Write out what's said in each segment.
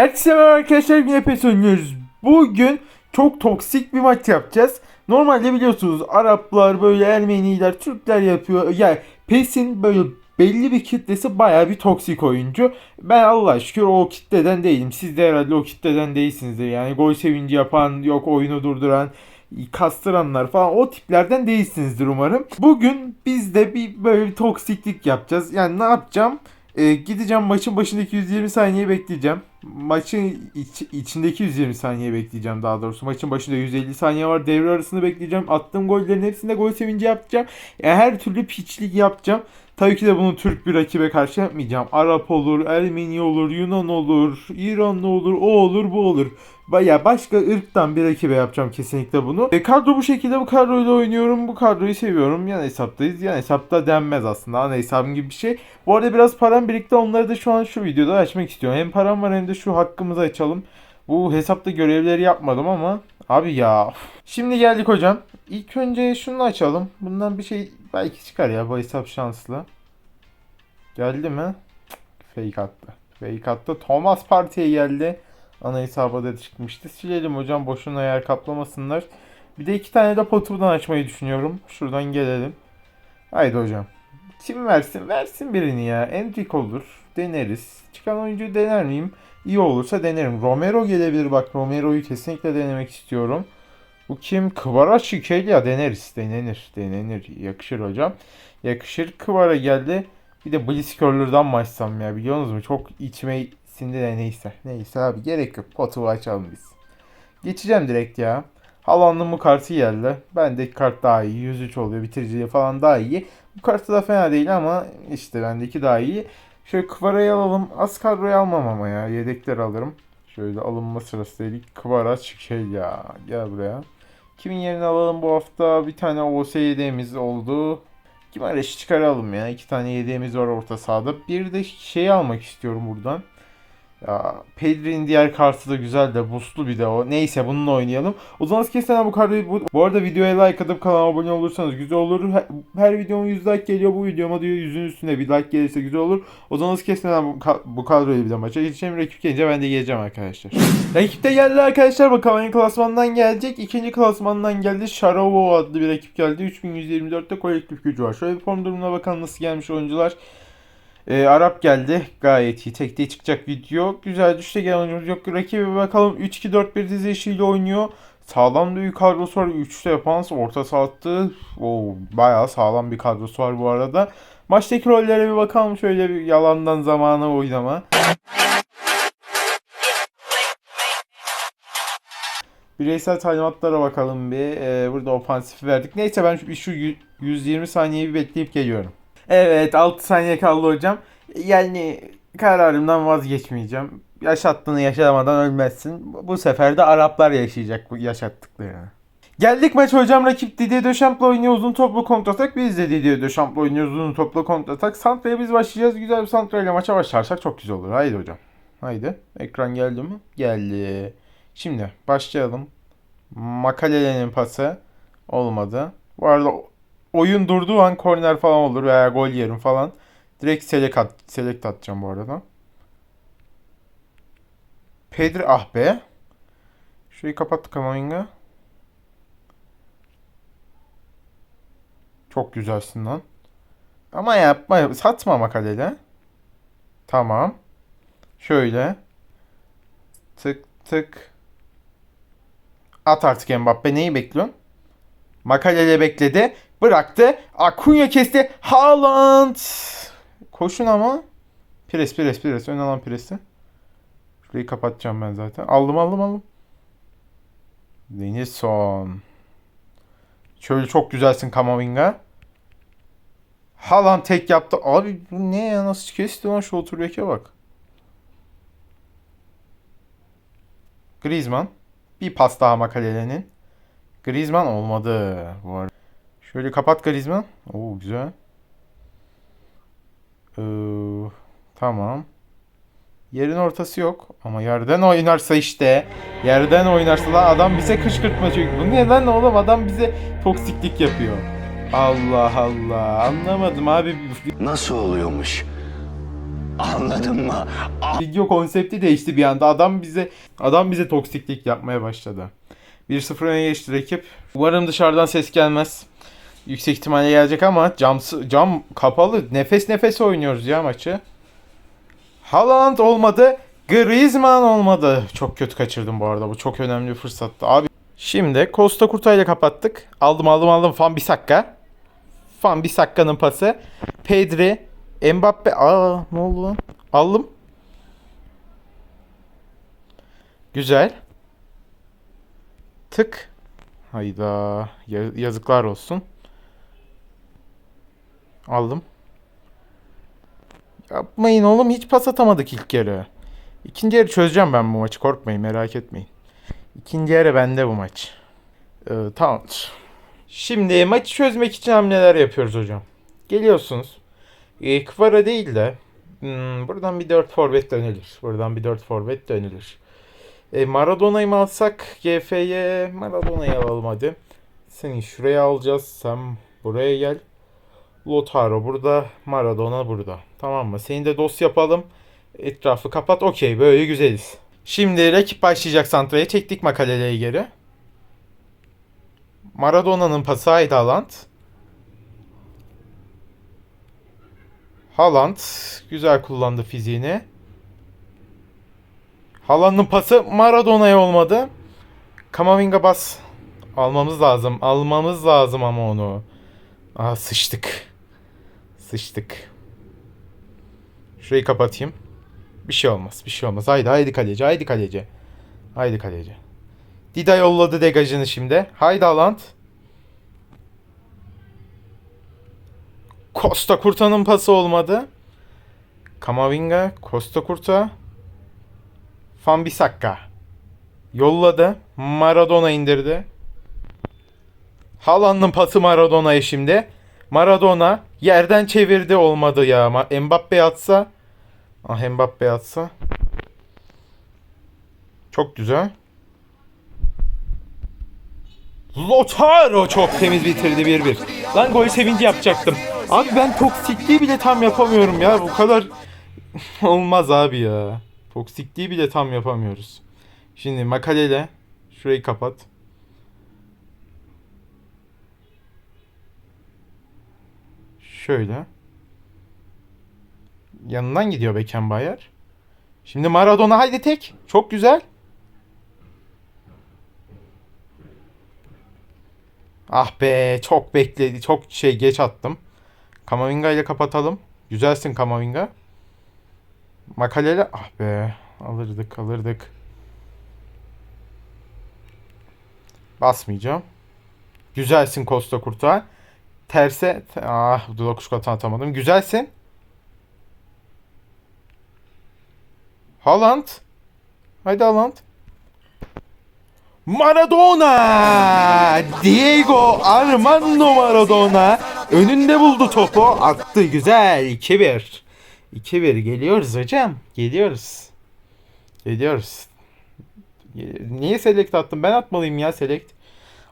Herkese merhaba arkadaşlar yine PES oynuyoruz. Bugün çok toksik bir maç yapacağız. Normalde biliyorsunuz Araplar böyle Ermeniler, Türkler yapıyor. Yani PES'in böyle belli bir kitlesi bayağı bir toksik oyuncu. Ben Allah şükür o kitleden değilim. Siz de herhalde o kitleden değilsinizdir. Yani gol sevinci yapan, yok oyunu durduran, kastıranlar falan o tiplerden değilsinizdir umarım. Bugün biz de bir böyle bir toksiklik yapacağız. Yani ne yapacağım? Ee, gideceğim maçın başındaki 120 saniye bekleyeceğim. Maçın iç- içindeki 120 saniye bekleyeceğim daha doğrusu. Maçın başında 150 saniye var. Devre arasını bekleyeceğim. Attığım gollerin hepsinde gol sevinci yapacağım. Yani her türlü piçlik yapacağım. Tabii ki de bunu Türk bir rakibe karşı yapmayacağım. Arap olur, Ermeni olur, Yunan olur, İranlı olur, o olur, bu olur. Baya başka ırktan bir rakibe yapacağım kesinlikle bunu. E, kadro bu şekilde bu kadroyla oynuyorum. Bu kadroyu seviyorum. Yan hesaptayız. Yan hesapta denmez aslında. Ana hesabım gibi bir şey. Bu arada biraz param birikti. Onları da şu an şu videoda açmak istiyorum. Hem param var hem de şu hakkımızı açalım. Bu hesapta görevleri yapmadım ama abi ya. Şimdi geldik hocam. İlk önce şunu açalım. Bundan bir şey belki çıkar ya bu hesap şanslı. Geldi mi? Fake attı. Fake attı. Thomas Parti'ye geldi. Ana hesaba da çıkmıştı. Silelim hocam boşuna yer kaplamasınlar. Bir de iki tane de potudan açmayı düşünüyorum. Şuradan gelelim. Haydi hocam. Kim versin? Versin birini ya. Enric olur. Deneriz. Çıkan oyuncuyu dener miyim? İyi olursa denerim. Romero gelebilir. Bak Romero'yu kesinlikle denemek istiyorum. Bu kim? Kıvara ya deneriz. Denenir. Denenir. Yakışır hocam. Yakışır. Kıvara geldi. Bir de Blitzcurler'dan açsam ya biliyorsunuz mu? Çok içime sindi de neyse. Neyse abi gerek yok. Potu açalım biz. Geçeceğim direkt ya. Haaland'ın bu kartı geldi. Bendeki kart daha iyi. 103 oluyor. Bitiriciliği falan daha iyi. Bu kartı da fena değil ama işte bendeki daha iyi. Şöyle Kvara'yı alalım. Az kadroyu almam ama ya. Yedekler alırım. Şöyle alınma sırası dedik. Kvara şey ya. Gel buraya. Kimin yerine alalım bu hafta? Bir tane OS yedeğimiz oldu. Kim arayışı çıkaralım ya. İki tane yedeğimiz var orta sahada. Bir de şey almak istiyorum buradan. Ya Pedri'nin diğer kartı da güzel de boostlu bir de o. Neyse bununla oynayalım. O zaman kesin bu kartı bu, bu arada videoya like atıp kanala abone olursanız güzel olur. Her, her videoma 100 like geliyor. Bu videoma diyor 100'ün üstüne bir like gelirse güzel olur. O zaman kesin bu, bu kadroyu bir de maça geçeceğim. Rakip gelince ben de geleceğim arkadaşlar. Rakip de geldi arkadaşlar. Bakalım hangi klasmandan gelecek. İkinci klasmandan geldi. Sharovo adlı bir rakip geldi. 3124'te kolektif gücü var. Şöyle bir form durumuna bakalım nasıl gelmiş oyuncular. Ee, Arap geldi. Gayet iyi. Tekte çıkacak video. Güzel düşte gelen oyuncumuz yok. Rakibe bakalım 3-2-4-1 dizilişiyle oynuyor. Sağlam bir kadrosu var. 3'te yapans orta sattı. Oo, bayağı sağlam bir kadrosu var bu arada. Maçtaki rollere bir bakalım. Şöyle bir yalandan zamana oynama. Bireysel talimatlara bakalım bir. Ee, burada ofansifi verdik. Neyse ben şu, şu yü- 120 saniyeyi bir bekleyip geliyorum. Evet 6 saniye kaldı hocam. Yani kararımdan vazgeçmeyeceğim. Yaşattığını yaşamadan ölmezsin. Bu sefer de Araplar yaşayacak bu yaşattıklarını. Geldik maç hocam rakip Didier Dechamps'la oynuyor uzun toplu kontratak. Biz de Didier Dechamps'la oynuyoruz uzun toplu kontratak. Santra'ya biz başlayacağız. Güzel bir Santra ile maça başlarsak çok güzel olur. Haydi hocam. Haydi. Ekran geldi mi? Geldi. Şimdi başlayalım. Makalele'nin pası olmadı. Bu arada oyun durduğu an korner falan olur veya gol yerim falan. Direkt select, at, select atacağım bu arada. Pedri ah be. Şurayı kapattık Kamavinga. Çok güzelsin lan. Ama yapma. Satma makalele. Tamam. Şöyle. Tık tık. At artık Mbappe. Neyi bekliyorsun? Makalele bekledi. Bıraktı. Akunya kesti. Haaland. Koşun ama. Pres pres pres. Ön alan presi. Şurayı kapatacağım ben zaten. Aldım aldım aldım. Denilson. Şöyle çok güzelsin Kamavinga. Haaland tek yaptı. Abi bu ne ya? Nasıl kesti lan şu oturbeke bak. Griezmann. Bir pas daha Makalele'nin. Griezmann olmadı bu arada. Şöyle kapat Griezmann. Oo güzel. Ee, tamam. Yerin ortası yok ama yerden oynarsa işte yerden oynarsa lan adam bize kışkırtma çünkü. Bu neden oğlum adam bize toksiklik yapıyor. Allah Allah anlamadım abi. Nasıl oluyormuş? Anladın mı? Video konsepti değişti bir anda. Adam bize adam bize toksiklik yapmaya başladı. 1-0 öne geçti rakip. Umarım dışarıdan ses gelmez. Yüksek ihtimalle gelecek ama cam cam kapalı. Nefes nefese oynuyoruz ya maçı. Haaland olmadı. Griezmann olmadı. Çok kötü kaçırdım bu arada. Bu çok önemli bir fırsattı. Abi Şimdi Costa Curta ile kapattık. Aldım aldım aldım. Fan Bissaka. Fan Bissaka'nın pası. Pedri. Mbappe. Aa ne oldu? Aldım. Güzel. Tık. Hayda. Ya- yazıklar olsun. Aldım. Yapmayın oğlum. Hiç pas atamadık ilk yarı. İkinci yarı çözeceğim ben bu maçı. Korkmayın merak etmeyin. İkinci yarı bende bu maç. Ee, tamam. Şimdi maçı çözmek için hamleler yapıyoruz hocam. Geliyorsunuz. E, Kvara değil de hmm, buradan bir 4 forvet dönülür. Buradan bir 4 forvet dönülür. E, Maradona'yı mı alsak? GF'ye Maradona'yı alalım hadi. Seni şuraya alacağız. Sen buraya gel. Lotaro burada. Maradona burada. Tamam mı? Seni de dost yapalım. Etrafı kapat. Okey böyle güzeliz. Şimdi rakip başlayacak santraya. Çektik makaleleyi geri. Maradona'nın pası haydi Haaland. Haaland güzel kullandı fiziğini. Haaland'ın pası Maradona'ya olmadı. Kamavinga bas. Almamız lazım. Almamız lazım ama onu. Aha sıçtık. Sıçtık. Şurayı kapatayım. Bir şey olmaz. Bir şey olmaz. Haydi haydi kaleci. Haydi kaleci. Haydi kaleci. Dida yolladı degajını şimdi. Haydi Haaland. Costa Kurta'nın pası olmadı. Kamavinga, Costa Kurta. Van Bissaka. Yolladı. Maradona indirdi. Haaland'ın pası Maradona'ya şimdi. Maradona yerden çevirdi olmadı ya. Mbappe atsa. Ah Mbappe atsa. Çok güzel. Lotaro çok temiz bitirdi 1-1. Lan gol sevinci yapacaktım. Abi ben toksikliği bile tam yapamıyorum ya. Bu kadar olmaz abi ya. Toksikliği bile tam yapamıyoruz. Şimdi makalele şurayı kapat. Şöyle. Yanından gidiyor Beckenbauer. Şimdi Maradona haydi tek. Çok güzel. Ah be çok bekledi. Çok şey geç attım. Kamavinga ile kapatalım. Güzelsin Kamavinga. Makalele ah be alırdık alırdık. Basmayacağım. Güzelsin Costa Kurta. Terse ah dokuş katan atamadım. Güzelsin. Haaland. Haydi Haaland. Maradona! Diego Armando Maradona önünde buldu topu. Attı güzel. 2-1. 2-1 geliyoruz hocam. Geliyoruz. Geliyoruz. Niye select attım? Ben atmalıyım ya select.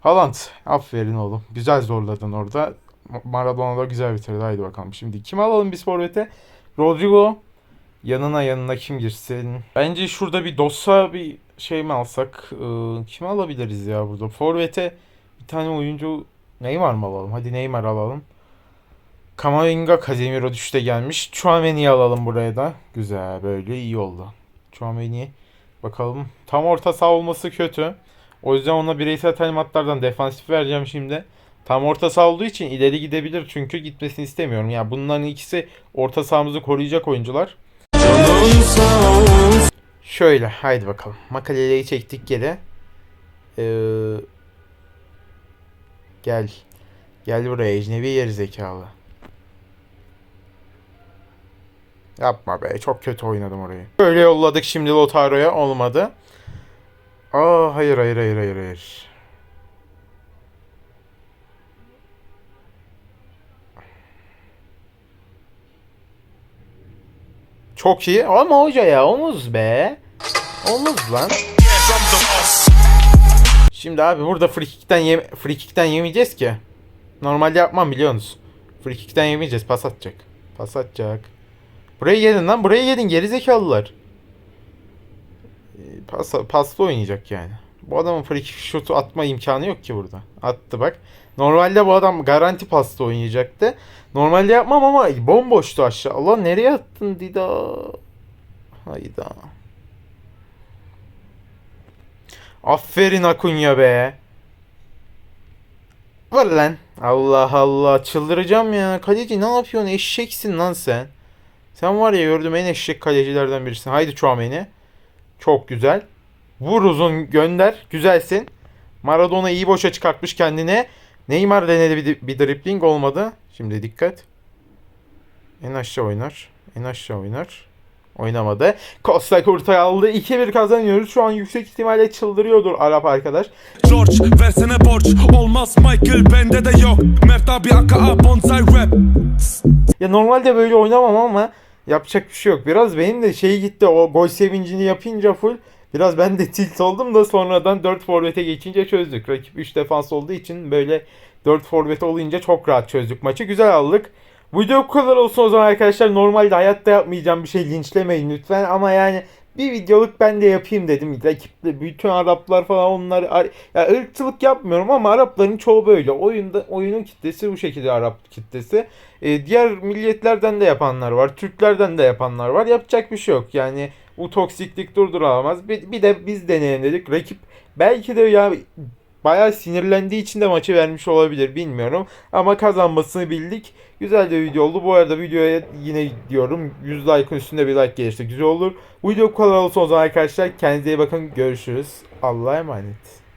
Haaland. Aferin oğlum. Güzel zorladın orada. Maradona da güzel bitirdi. Haydi bakalım. Şimdi kim alalım biz forvete? Rodrigo. Yanına yanına kim girsin? Bence şurada bir Dosa bir şey mi alsak? Ee, kimi alabiliriz ya burada? Forvet'e bir tane oyuncu Neymar mı alalım? Hadi Neymar alalım. Kamavinga Casemiro düşte gelmiş. Chouameni'yi alalım buraya da. Güzel böyle iyi oldu. Chouameni bakalım. Tam orta saha olması kötü. O yüzden ona bireysel talimatlardan defansif vereceğim şimdi. Tam orta saha olduğu için ileri gidebilir çünkü gitmesini istemiyorum. Yani bunların ikisi orta sahamızı koruyacak oyuncular. Şöyle haydi bakalım. Makaleleyi çektik geri. Ee, gel. Gel buraya ecnebi yer zekalı. Yapma be çok kötü oynadım orayı. Böyle yolladık şimdi Lotaro'ya olmadı. Aa hayır hayır hayır hayır hayır. Çok iyi ama hoca ya omuz be. Omuz lan. Şimdi abi burada free kick'ten yem free kick'ten yemeyeceğiz ki. Normalde yapmam biliyorsunuz. Free kick'ten yemeyeceğiz. Pas atacak. Pas atacak. Buraya gelin lan buraya gelin gerizekalılar. Ee, Pas, paslı oynayacak yani. Bu adamın free kick şutu atma imkanı yok ki burada. Attı bak. Normalde bu adam garanti pasta oynayacaktı. Normalde yapmam ama bomboştu aşağı. Allah nereye attın Dida? Hayda. Aferin Akunya be. Var lan. Allah Allah çıldıracağım ya. Kaleci ne yapıyorsun? Eşeksin lan sen. Sen var ya gördüğüm en eşek kalecilerden birisin. Haydi Chouameni. Çok güzel. Vur uzun gönder. Güzelsin. Maradona iyi boşa çıkartmış kendine. Neymar denedi bir, bir dribbling olmadı. Şimdi dikkat. En aşağı oynar. En aşağı oynar. Oynamadı. Costa Curta aldı. 2-1 kazanıyoruz. Şu an yüksek ihtimalle çıldırıyordur Arap arkadaş. George versene borç Olmaz Michael bende de yok Mert abi aka bonsai rap Ya normalde böyle oynamam ama yapacak bir şey yok. Biraz benim de şey gitti o gol sevincini yapınca full biraz ben de tilt oldum da sonradan 4 forvete geçince çözdük. Rakip 3 defans olduğu için böyle 4 forvet olunca çok rahat çözdük maçı. Güzel aldık. Video bu kadar olsun o zaman arkadaşlar. Normalde hayatta yapmayacağım bir şey linçlemeyin lütfen ama yani bir videoluk ben de yapayım dedim. Rakiple bütün Araplar falan onlar ar- ya ırkçılık yapmıyorum ama Arapların çoğu böyle. Oyunda oyunun kitlesi bu şekilde Arap kitlesi. Ee, diğer milletlerden de yapanlar var. Türklerden de yapanlar var. Yapacak bir şey yok. Yani bu toksiklik durdurulamaz. Bir, bir de biz deneyelim dedik. Rakip belki de ya bayağı sinirlendiği için de maçı vermiş olabilir bilmiyorum. Ama kazanmasını bildik. Güzel de video oldu. Bu arada videoya yine diyorum 100 like'ın üstünde bir like gelirse güzel olur. Bu video bu kadar olsun o zaman arkadaşlar. Kendinize iyi bakın. Görüşürüz. Allah'a emanet.